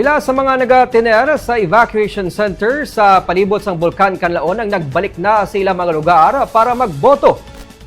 Pila sa mga nagatiner sa evacuation center sa palibot sang Bulkan Kanlaon ang nagbalik na sa ilang mga lugar para magboto.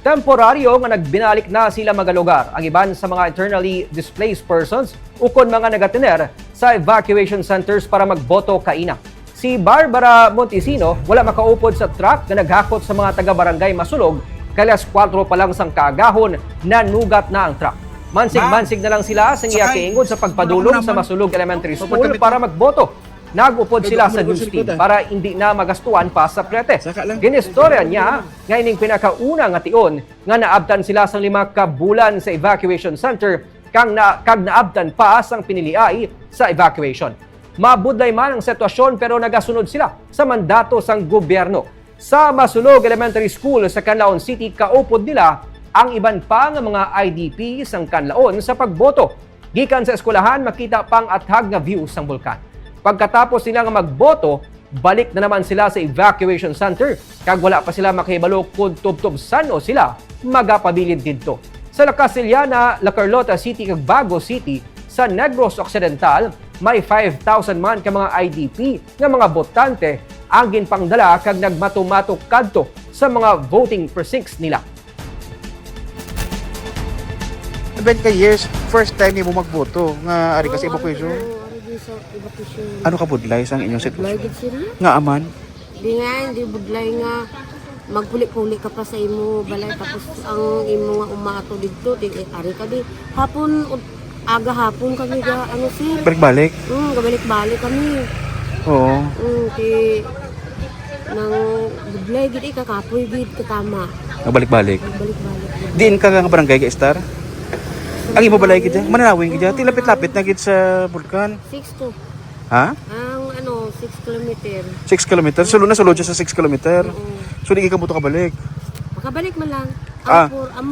Temporaryo nga nagbinalik na sila mga lugar ang iban sa mga internally displaced persons ukon mga nagatiner sa evacuation centers para magboto kaina. Si Barbara Montesino wala makaupod sa truck na naghakot sa mga taga-barangay Masulog kalas 4 pa lang sang kaagahon na nugat na ang truck. Mansig-mansig na lang sila sa iya Sakay. kiingod sa pagpadulong sa Masulog Elementary School para magboto. Nagupod sila sa news team para hindi na magastuan pa sa prete. Ginistorya niya nga ining pinakauna nga tion nga naabtan sila sa lima ka bulan sa evacuation center kang na, kag naabtan pa sang piniliay sa evacuation. Mabudlay man ang sitwasyon pero nagasunod sila sa mandato sang gobyerno. Sa Masulog Elementary School sa Canlaon City, kaupod nila ang iban pa nga mga IDP sang Canlaon sa pagboto. Gikan sa eskwelahan, makita pang athag nga view sang bulkan. Pagkatapos nila nga magboto, balik na naman sila sa evacuation center kag wala pa sila makahibalo kung tubtob sano sila magapabilid didto. Sa La Casillana, La Carlota City kag Bago City sa Negros Occidental, may 5,000 man ka mga IDP nga mga botante ang ginpangdala kag nagmatumatok kadto sa mga voting precincts nila. Ben ka years, first time ni mo magboto nga ari kasi evacuation. Sa evacuation. Ano ka budlay sa inyong sitwasyon? Nga aman. Di nga, hindi budlay nga magpuli-puli ka pa sa imo balay tapos ang imo nga umato dito di ari ka di hapon aga hapon kami ga ano sir Balik-balik. mm, gabalik-balik kami Oo. mm, ti nang budlay gid eh, kakapoy gid katama Balik-balik. balik-balik. Diin ka nga barangay kay Star? Ang imo balay gid mananawin gid ti lapit-lapit na gid sa bulkan. 6 to Ha? ang ano 6 kilometer 6 km. Sulod na sulod sa 6 km. Oo. So di ka mo to kabalik. makabalik man lang Ah. ang, pur, ang